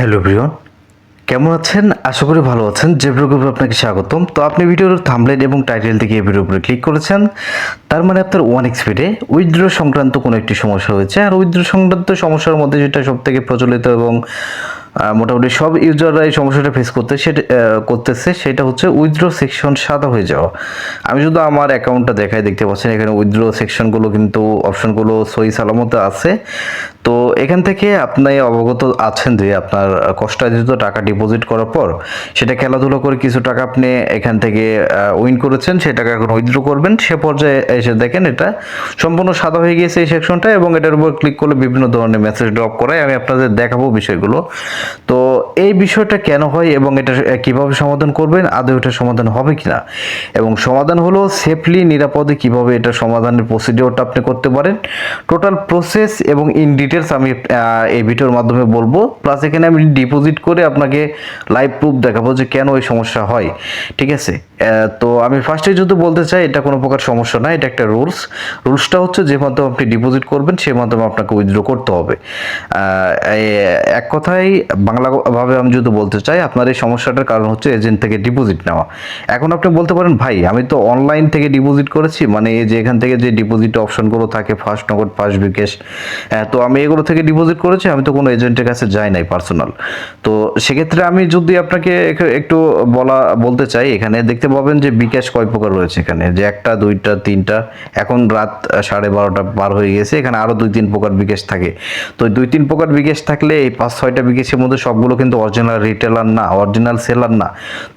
Hello Brian কেমন আছেন? আশা করি ভালো আছেন। যে গ্রুপে আপনাকে স্বাগতম। তো আপনি ভিডিওর থামলেন এবং টাইটেল থেকে এই ভিডিওর উপরে ক্লিক করেছেন। তার মানে আপনার ওয়ান স্পিডে উইথড্র সংক্রান্ত কোনো একটি সমস্যা হয়েছে। আর উইথড্র সংক্রান্ত সমস্যার মধ্যে যেটা সবথেকে প্রচলিত এবং মোটামুটি সব ইউজাররা এই সমস্যাটা ফেস করতে সেটা করতেছে, সেটা হচ্ছে উইথড্র সেকশন সাদা হয়ে যাওয়া। আমি শুধু আমার অ্যাকাউন্টটা দেখাই দেখতে পাচ্ছেন, এখানে উইথড্র সেকশনগুলো কিন্তু অপশনগুলো সই সালামতে আছে। তো এখান থেকে আপনি অবগত আছেন যে আপনার কষ্টার্জিত টাকা ডিপোজিট করার পর সেটা খেলাধুলো করে কিছু টাকা আপনি এখান থেকে উইন করেছেন, সেই টাকা এখন উইথড্র করবেন। সে পর্যায়ে এসে দেখেন এটা সম্পূর্ণ সাদা হয়ে গিয়েছে এই সেকশনটা এবং এটার উপর ক্লিক করলে বিভিন্ন ধরনের মেসেজ ড্রপ করায়। আমি আপনাদের দেখাবো বিষয়গুলো। তো এই বিষয়টা কেন হয় এবং এটা কীভাবে সমাধান করবেন? আদৌ এটা সমাধান হবে কিনা? এবং সমাধান হলো সেফলি নিরাপদে কীভাবে এটা সমাধানের প্রসিডিওরটা আপনি করতে পারেন? টোটাল প্রসেস এবং ইন ডিটেলস আমি এই ভিডিওর মাধ্যমে বলব। প্লাস এখানে আমি ডিপোজিট করে আপনাকে লাইভ প্রুফ দেখাবো যে কেন এই সমস্যা হয়। ঠিক আছে? তো আমি ফার্স্টে যদি বলতে চাই, এটা কোনো প্রকার সমস্যা না, এটা একটা রুলস রুলসটা হচ্ছে যে মাধ্যমে আপনি ডিপোজিট করবেন সেই মাধ্যমে আপনাকে উইথড্র করতে হবে। এক কথায় বাংলাভাবে আমি যদি বলতে চাই, আপনার এই সমস্যাটার কারণ হচ্ছে এজেন্ট থেকে ডিপোজিট নেওয়া। এখন আপনি বলতে পারেন, ভাই, আমি তো অনলাইন থেকে ডিপোজিট করেছি মানে এই যে এখান থেকে যে ডিপোজিট অপশনগুলো থাকে ফার্স্ট নগদ ফার্স্ট বিকেশ তো আমি এগুলো থেকে ডিপোজিট করেছি, আমি তো কোনো এজেন্টের কাছে যাই নাই পার্সোনাল তো সেক্ষেত্রে আমি যদি আপনাকে একটু বলা, বলতে চাই, এখানে দেখতে পাবেন যে বিকাশ কয় প্রকার রয়েছে এখানে, যে একটা, দুইটা, তিনটা, এখন রাত সাড়ে বারোটা পার হয়ে গেছে, এখানে আরও দুই, তিন প্রকার বিকাশ থাকে। তো দুই, তিন প্রকার বিকাশ থাকলে এই পাঁচ, ছয়টা বিকাশের মধ্যে সবগুলো কিন্তু অরিজিনাল রিটেলার না অরিজিনাল সেলার না।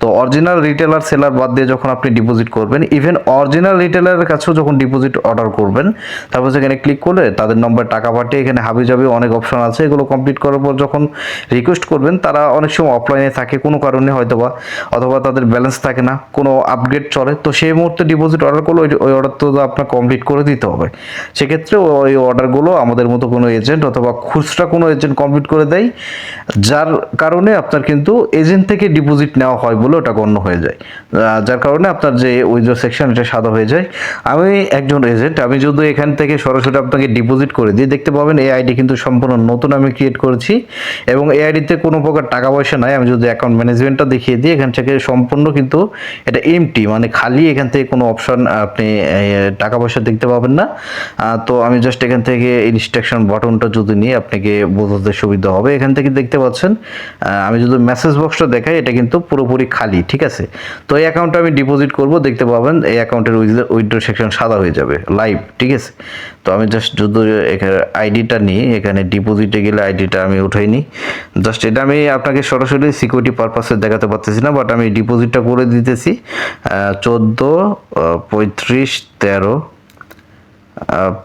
তো অরিজিনাল রিটেলার সেলার বাদ দিয়ে যখন আপনি ডিপোজিট করবেন ইভেন অরিজিনাল রিটেলারের কাছেও যখন ডিপোজিট অর্ডার করবেন, তারপর সেখানে ক্লিক করলে তাদের নম্বর টাকা পাঠিয়ে এখানে হাবি যাবে অনেক অপশন আছে, এগুলো কমপ্লিট করার পর যখন রিকোয়েস্ট করবেন, তারা অনেক সময় অফলাইনে থাকে, কোনো কারণে হয়তো বা অথবা তাদের ব্যালেন্স থাকে না, কোনো আপগ্রেড চলে। তো সেই মুহূর্তে ডিপোজিট অর্ডার করলে ওই অর্ডার তো আপনার কমপ্লিট করে দিতে হবে। সেক্ষেত্রে ওই অর্ডারগুলো আমাদের মতো কোনো এজেন্ট অথবা খুচরা কোনো এজেন্ট কমপ্লিট করে দেয়, যার কারণে আপনার কিন্তু এজেন্ট থেকে ডিপোজিট নেওয়া হয় বলে ওটা গণ্য হয়ে যায়। যার কারণে আপনার যে উইথড্র সেকশন এটা সাদা হয়ে যায়। আমি একজন এজেন্ট আমি যদি এখান থেকে সরাসরি আপনাকে ডিপোজিট করে দিই, দেখতে পাবেন এই আইডি কিন্তু সম্পূর্ণ নতুন আমি ক্রিয়েট করেছি এবং এই আইডিতে কোনো প্রকার টাকা পয়সা নাই। আমি যদি অ্যাকাউন্ট ম্যানেজমেন্টটা দেখিয়ে দিই, এখান থেকে সম্পূর্ণ কিন্তু এটা এমটি মানে খালি এখান থেকে কোনো অপশন আপনি টাকা পয়সা দেখতে পাবেন না। তো আমি জাস্ট এখান থেকে ইনস্ট্রাকশন বাটনটা যদি নিয়ে আপনাকে বোঝাতে সুবিধা হবে। এখান থেকে দেখতে পাচ্ছেন আমি যদি মেসেজ বক্সটা দেখাই, এটা কিন্তু পুরোপুরি খালি, ঠিক আছে? তো এই অ্যাকাউন্টে আমি ডিপোজিট করব, দেখতে পাবেন এই অ্যাকাউন্টের উইথড্র সেকশন সাদা হয়ে যাবে লাইভ ঠিক আছে? তো আমি জাস্ট যদি এখানে আইডিটা নিই, এখানে ডিপোজিটে গেলে আইডিটা আমি উঠাই নিই। জাস্ট এটা আমি আপনাকে সরাসরি সিকিউরিটি পারপাসে দেখাতে পারতেছি না বাট আমি ডিপোজিটটা করে দিতেছি চোদ্দ পঁয়ত্রিশ, তেরো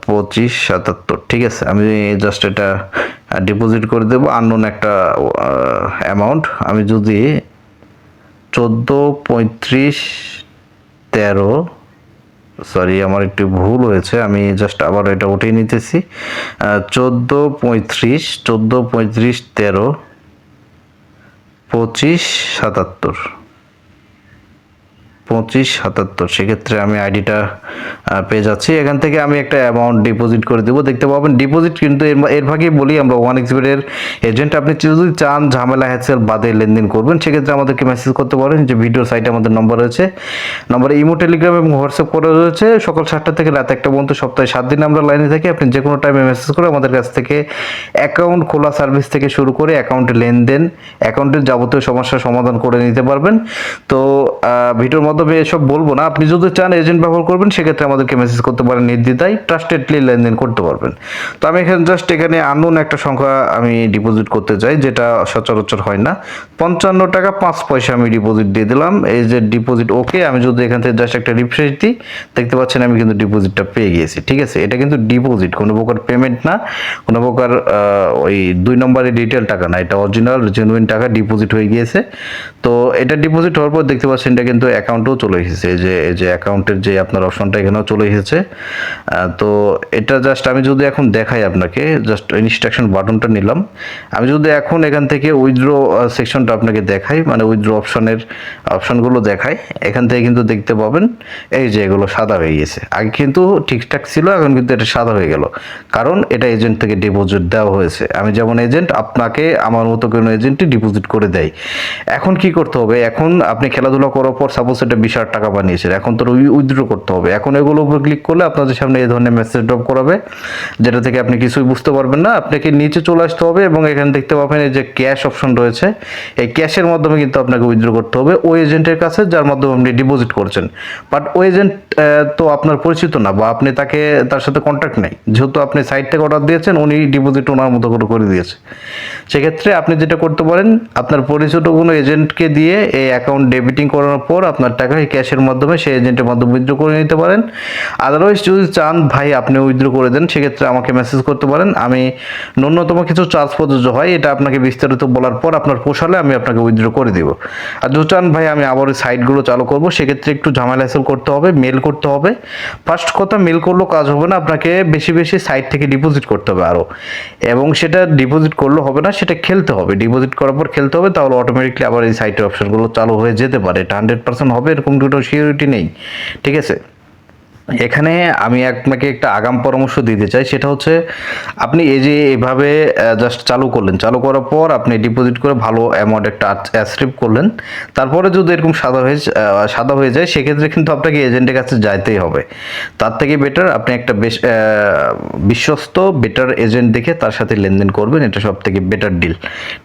পঁচিশ সাতাত্তর। ঠিক আছে, আমি জাস্ট এটা ডিপোজিট করে দেবো আননোন একটা অ্যামাউন্ট আমি যদি চোদ্দ পঁয়ত্রিশ তেরো সরি আমার একটু ভুল হয়েছে, আমি জাস্ট আবার এটা উঠিয়ে নিতেছি। চোদ্দ পঁয়ত্রিশ চোদ্দ পঁয়ত্রিশ তেরো, পঁচিশ সাতাত্তর। পঁচিশ, সাতাত্তর। সেক্ষেত্রে আমি আইডিটা পেয়ে যাচ্ছি। এখান থেকে আমি একটা অ্যামাউন্ট ডিপোজিট করে দেবো। দেখতে পাবেন ডিপোজিট কিন্তু এর ভাগেই বলি আমরা ওয়ান এক্সপিডের এজেন্ট আপনি যদি চান ঝামেলা হ্যাসেল বাদে লেনদেন করবেন, সেক্ষেত্রে আমাদেরকে মেসেজ করতে পারেন যে ভিডিও সাইটে আমাদের নম্বর রয়েছে। নম্বরে ইমো টেলিগ্রাম এবং হোয়াটসঅ্যাপ করা রয়েছে। সকাল সাতটা থেকে রাত একটা পর্যন্ত, সপ্তাহে সাত দিন আমরা লাইনে থাকি। আপনি যে কোনো টাইমে মেসেজ করে আমাদের কাছ থেকে অ্যাকাউন্ট খোলা সার্ভিস থেকে শুরু করে অ্যাকাউন্টে লেনদেন অ্যাকাউন্টের যাবতীয় সমস্যার সমাধান করে নিতে পারবেন। তো ভিডিওর মাধ্যমে এসব বলব না। আপনি যদি চান এজেন্ট ব্যবহার করবেন, সেক্ষেত্রে আমাদেরকে মেসেজ করতে পারেন নির্দ্বিধায়। ট্রাস্টেডলি লেনদেন করতে পারবেন। তো আমি এখানে জাস্ট এখানে আননোন একটা সংখ্যা আমি ডিপোজিট করতে চাই, যেটা সচরাচর হয় না। পঞ্চান্ন টাকা পাঁচ পয়সা আমি ডিপোজিট দিয়ে দিলাম। এই যে ডিপোজিট ওকে আমি যদি এখান থেকে জাস্ট একটা রিফ্রেশ দিই, দেখতে পাচ্ছেন আমি কিন্তু ডিপোজিটটা পেয়ে গিয়েছি। ঠিক আছে? এটা কিন্তু ডিপোজিট কোনো প্রকার পেমেন্ট না। কোনো প্রকার ওই দুই নম্বরের ডিটেল টাকা না। এটা অরিজিনাল জেনুইন টাকা ডিপোজিট হয়ে গিয়েছে। তো এটা ডিপোজিট হওয়ার পর দেখতে পাচ্ছেন এটা কিন্তু অ্যাকাউন্টেও চলে এসেছে এই যে এই যে অ্যাকাউন্টের যে আপনার অপশনটা এখানেও চলে এসেছে। তো এটা জাস্ট আমি যদি এখন দেখাই আপনাকে জাস্ট ইনস্ট্রাকশন বাটনটা নিলাম। আমি যদি এখন এখান থেকে উইথড্র সেকশনটা আপনাকে দেখাই মানে উইথড্র অপশনের অপশনগুলো দেখাই, এখান থেকে কিন্তু দেখতে পাবেন, এই যে এগুলো সাদা হয়ে গেছে। আগে কিন্তু ঠিকঠাক ছিল, এখন কিন্তু এটা সাদা হয়ে গেল। কারণ এটা এজেন্ট থেকে ডিপোজিট দেওয়া হয়েছে। আমি যেমন এজেন্ট আপনাকে আমার মতো কোনো এজেন্টই ডিপোজিট করে দেয়। এখন কি করতে হবে? এখন আপনি খেলাধুলা করার পর সাপোজ এটা বিশ হাজার টাকা বানিয়েছেন। এখন তো উইথড্র করতে হবে। এখন এগুলো উপর ক্লিক করলে আপনাদের সামনে এই ধরনের মেসেজ ড্রপ করাবে, যেটা থেকে আপনি কিছুই বুঝতে পারবেন না। আপনাকে নিচে চলে আসতে হবে এবং এখানে দেখতে পাবেন এই যে ক্যাশ অপশন রয়েছে। এই ক্যাশের মাধ্যমে কিন্তু আপনাকে উইথড্র করতে হবে। ওই এজেন্টের কাছে, যার মাধ্যমে আপনি ডিপোজিট করছেন। বাট ওই এজেন্ট তো আপনার পরিচিত না বা আপনি তাকে, তার সাথে কন্ট্যাক্ট নেই। যেহেতু আপনি সাইট থেকে অর্ডার দিয়েছেন, উনি ডিপোজিট ওনার মতো করে করে দিয়েছে। সেক্ষেত্রে আপনি যেটা করতে পারেন, আপনার পরিচিত কোনো এজেন্টকে দিয়ে এই অ্যাকাউন্ট ডেবিটিং করানোর পর আপনার টাকা এই ক্যাশের মাধ্যমে সেই এজেন্টের মাধ্যমে উইথড্র করে নিতে পারেন। আদারওয়াইজ যদি চান, ভাই, আপনি উইথড্র করে দেন, সেক্ষেত্রে আমাকে মেসেজ করতে পারেন। আমি ন্যূনতম কিছু চার্জ প্রযোজ্য হয়, এটা আপনাকে বিস্তারিত বলার পর আপনার পোষালে আমি আপনাকে উইথড্র করে দিব। আর যদি চান, ভাই, আমি আবার সাইটগুলো চালু করব, সেক্ষেত্রে একটু ঝামেলা করতে হবে। মেল করতে হবে। ফার্স্ট কথা মেল করলেও কাজ হবে না, আপনাকে বেশি বেশি সাইট থেকে ডিপোজিট করতে হবে আরও এবং সেটা ডিপোজিট করলে হবে না, সেটা খেলতে হবে। ডিপোজিট করার পর খেলতে হবে, তাহলে অটোমেটিকলি আবার এই সাইটের অপশানগুলো চালু হয়ে যেতে পারে। এটা হান্ড্রেড পার্সেন্ট হবে, এরকম দুটো সিকিউরিটি নেই। ঠিক আছে? এখানে আমি আপনাকে একটা আগাম পরামর্শ দিতে চাই, সেটা হচ্ছে আপনি এই যে এভাবে জাস্ট চালু করলেন, চালু করার পর আপনি ডিপোজিট করে ভালো অ্যামাউন্ট একটা অ্যাসরিপ করলেন, তারপরে যদি এরকম সাদা হয়ে সাদা হয়ে যায়, সেক্ষেত্রে কিন্তু আপনাকে এজেন্টের কাছে যাইতেই হবে। তার থেকে বেটার আপনি একটা বেশ বিশ্বস্ত বেটার এজেন্ট দেখে তার সাথে লেনদেন করবেন, এটা সব থেকে বেটার ডিল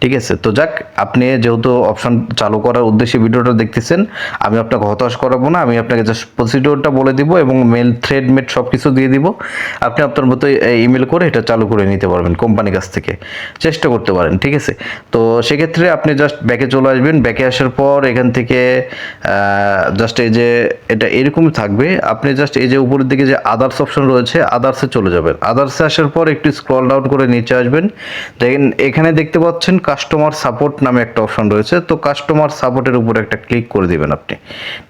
ঠিক আছে? তো যাক, আপনি যেহেতু অপশন চালু করার উদ্দেশ্যে ভিডিওটা দেখতেছেন, আমি আপনাকে হতাশ করাবো না, আমি আপনাকে জাস্ট প্রসিডিওরটা বলে দিব এবং মেল থ্রেড মেট সব কিছু দিয়ে দিব। আপনি আপনার মতো ইমেল করে এটা চালু করে নিতে পারবেন কোম্পানির কাছ থেকে। চেষ্টা করতে পারেন, ঠিক আছে? তো সেক্ষেত্রে আপনি জাস্ট ব্যাকে চলে আসবেন। ব্যাকে আসার পর এখান থেকে জাস্ট এই যে এটা এরকমই থাকবে। আপনি জাস্ট এই যে উপরের দিকে যে আদার্স অপশন রয়েছে আদার্সে চলে যাবেন। আদার্সে আসার পর একটু স্ক্রল ডাউন করে নিচে আসবেন। দেখেন, এখানে দেখতে পাচ্ছেন কাস্টমার সাপোর্ট নামে একটা অপশন রয়েছে। তো কাস্টমার সাপোর্টের উপর একটা ক্লিক করে দিবেন আপনি।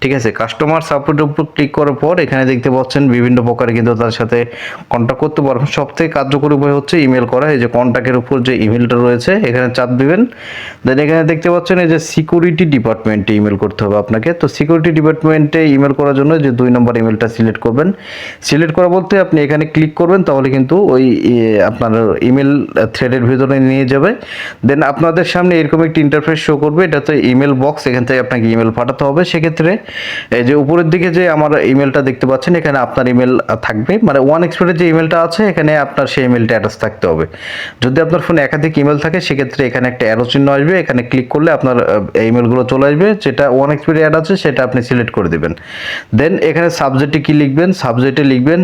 ঠিক আছে? কাস্টমার সাপোর্টের উপর ক্লিক করার পর এখানে দেখতে পাচ্ছেন বিভিন্ন প্রকারে, কিন্তু তার সাথে কন্ট্যাক্ট করতে পারবেন। সব থেকে কার্যকরী উপায় হচ্ছে ইমেল করা, এই যে কন্ট্যাক্টের উপর যে ইমেলটা রয়েছে, এখানে চাপ দিবেন। দেন এখানে দেখতে পাচ্ছেন এই যে সিকিউরিটি ডিপার্টমেন্টে ইমেল করতে হবে আপনাকে। তো সিকিউরিটি ডিপার্টমেন্টে ইমেল করার জন্য যে দুই নম্বর ইমেলটা সিলেক্ট করবেন। সিলেক্ট করা বলতে আপনি এখানে ক্লিক করবেন, তাহলে কিন্তু ওই আপনার ইমেল থ্রেডের ভিতরে নিয়ে যাবে। দেন আপনাদের সামনে এরকম একটি ইন্টারফেস শো করবে, এটাতে ইমেল বক্স এখান থেকে আপনাকে ইমেল পাঠাতে হবে। সেক্ষেত্রে এই যে উপরের দিকে যে আমার ইমেলটা দেখতে পাচ্ছেন এখানে আপনার ইমেল থাকবে। মানে ওয়ান এক্সপের যে ইমেলটা আছে, এখানে আপনার সেই ইমেলটা অ্যাটাচ থাকতে হবে। যদি আপনার ফোনে একাধিক ইমেল থাকে, সেক্ষেত্রে এখানে একটা অ্যারো চিহ্ন আসবে। এখানে ক্লিক করলে আপনার ইমেলগুলো চলে আসবে। যেটা ওয়ান এক্সপের অ্যাড আছে, সেটা আপনি সিলেক্ট করে দেবেন। দেন এখানে সাবজেক্টে কি লিখবেন? সাবজেক্টে লিখবেন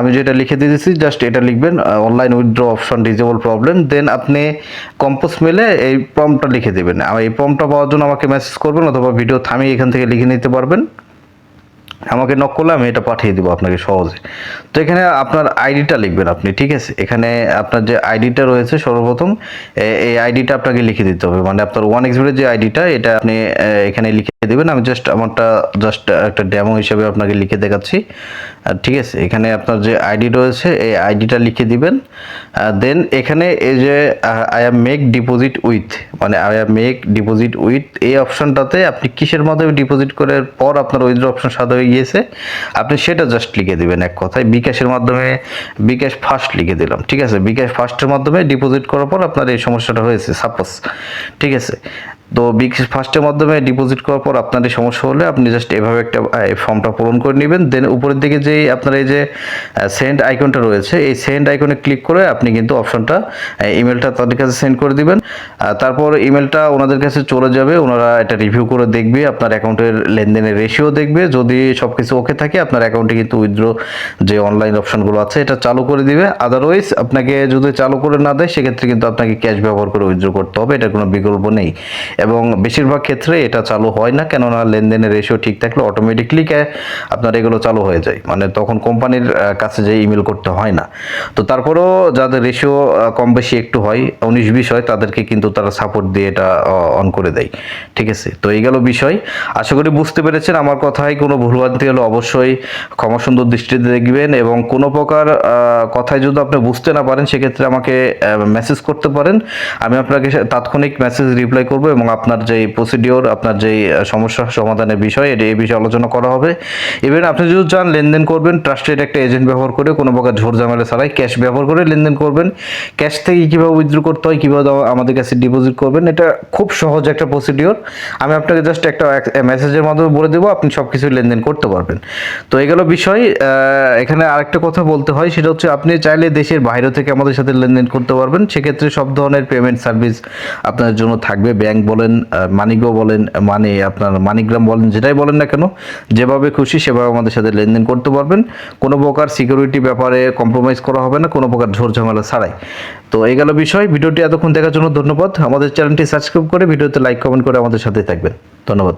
আমি যেটা লিখে দিয়েছি জাস্ট এটা লিখবেন online withdraw option disable problem দেন আপনি কম্পোজ মেলে এই প্রমটা লিখে দেবেন। আর এই প্রমটা পাওয়ার জন্য আমাকে মেসেজ করবেন অথবা ভিডিও থামিয়ে এখান থেকে লিখে নিতে পারবেন। আমাকে নক করলে আমি এটা পাঠিয়ে দেবো আপনাকে সহজে। তো এখানে আপনার আইডিটা লিখবেন আপনি, ঠিক আছে? এখানে আপনার যে আইডিটা রয়েছে সর্বপ্রথম এই আইডিটা আপনাকে লিখে দিতে হবে। মানে আপনার ওয়ান এক্সবির যে আইডিটা এটা আপনি এখানে লিখে দেবেন, আমি জাস্ট আমারটা জাস্ট একটা ডেমো হিসেবে আপনাকে লিখে দেখাচ্ছি। ঠিক আছে, এখানে আপনার যে আইডি রয়েছে, এই আইডিটা লিখে দিবেন। দেন এখানে এই যে I am make deposit with মানে I am make deposit with এই অপশনটাতে আপনি কিসের মাধ্যমে ডিপোজিট করার পর আপনার উইথড্র অপশন সাদা হয়ে গিয়েছে, আপনি সেটা জাস্ট লিখে দিবেন এক কথায়। বিকাশের মাধ্যমে, বিকাশ ফার্স্ট লিখে দিলাম, ঠিক আছে? বিকাশ ফার্স্টের মাধ্যমে ডিপোজিট করার পর আপনার এই সমস্যাটা হয়েছে সাপোজ ঠিক আছে? তো বিকাশ ফার্স্টের মাধ্যমে ডিপোজিট করার পর আপনার এই সমস্যা হলে আপনি জাস্ট এভাবে একটা ফর্মটা পূরণ করে নেবেন। দেন উপরের দিকে যে আপনার এই যে সেন্ড আইকনটা রয়েছে, এই সেন্ড আইকনে ক্লিক করে আপনি কিন্তু অপশনটা ইমেলটা তাদের কাছে সেন্ড করে দিবেন। তারপর ইমেলটা ওনাদের কাছে চলে যাবে, ওনারা এটা রিভিউ করে দেখবে, আপনার অ্যাকাউন্টের লেনদেনের রেশিও দেখবে। যদি সব কিছু ওকে থাকে, আপনার অ্যাকাউন্টে কিন্তু উইথড্র যে অনলাইন অপশনগুলো আছে, এটা চালু করে দিবে। আদারওয়াইজ আপনাকে যদি চালু করে না দেয়, সেক্ষেত্রে কিন্তু আপনাকে ক্যাশ ব্যবহার করে উইথড্র করতে হবে। এটা কোনো বিকল্প নেই। এবং বেশিরভাগ ক্ষেত্রে এটা চালু হয় না, কেননা লেনদেনের রেশিও ঠিক থাকলে অটোমেটিকলি আপনার এগুলো চালু হয়ে যায়। মানে তখন কোম্পানির কাছে যে ইমেল করতে হয় না। তো তারপরেও যাদের রেশিও কম বেশি একটু হয়, উনিশ বিশ হয়, তাদেরকে কিন্তু তারা সাপোর্ট দিয়ে এটা অন করে দেয়। ঠিক আছে? তো এই গেল বিষয়। আশা করি বুঝতে পেরেছেন। আমার কথায় কোনো ভুলভ্রান্তি হলে অবশ্যই ক্ষমা সুন্দর দৃষ্টিতে দেখবেন এবং কোনো প্রকার কথায় যদি আপনি বুঝতে না পারেন, সেক্ষেত্রে আমাকে মেসেজ করতে পারেন। আমি আপনাকে তাৎক্ষণিক মেসেজ রিপ্লাই করব এবং আপনার যে প্রসিডিওর আপনার যে সমস্যা সমাধানের বিষয়, এটা এই বিষয়ে আলোচনা করা হবে। ইভেন আপনি যদি চান, লেনদেন করবেন ট্রাস্টেড একটা এজেন্ট ব্যবহার করে, কোনো প্রকার ঝোর ঝামেলা ছাড়াই ক্যাশ ব্যবহার করে লেনদেন করবেন। ক্যাশ থেকে কীভাবে উইথড্র করতে হয়, কীভাবে আমাদের কাছে ডিপোজিট করবেন, এটা খুব সহজ একটা প্রসিডিওর আমি আপনাকে জাস্ট একটা মেসেজের মাধ্যমে বলে দেবো, আপনি সব কিছু লেনদেন করতে পারবেন। তো এগুলো বিষয় এখানে আরেকটা কথা বলতে হয়, সেটা হচ্ছে আপনি চাইলে দেশের বাইরে থেকে আমাদের সাথে লেনদেন করতে পারবেন। সেক্ষেত্রে সব ধরনের পেমেন্ট সার্ভিস আপনার জন্য থাকবে ব্যাংক বলেন মানিগো বলেন মানে আপনার মানিগ্রাম বলেন, যেটাই বলেন না কেন, যেভাবে খুশি সেভাবে আমাদের সাথে লেনদেন করতে পারবেন। কোনো প্রকার সিকিউরিটি ব্যাপারে কম্প্রোমাইজ করা হবে না, কোনো প্রকার ঝোর ঝামেলা ছাড়াই। তো এই গেল বিষয়, ভিডিওটি এতক্ষণ দেখার জন্য ধন্যবাদ। আমাদের চ্যানেলটি সাবস্ক্রাইব করে ভিডিওতে লাইক কমেন্ট করে আমাদের সাথে থাকবেন। ধন্যবাদ।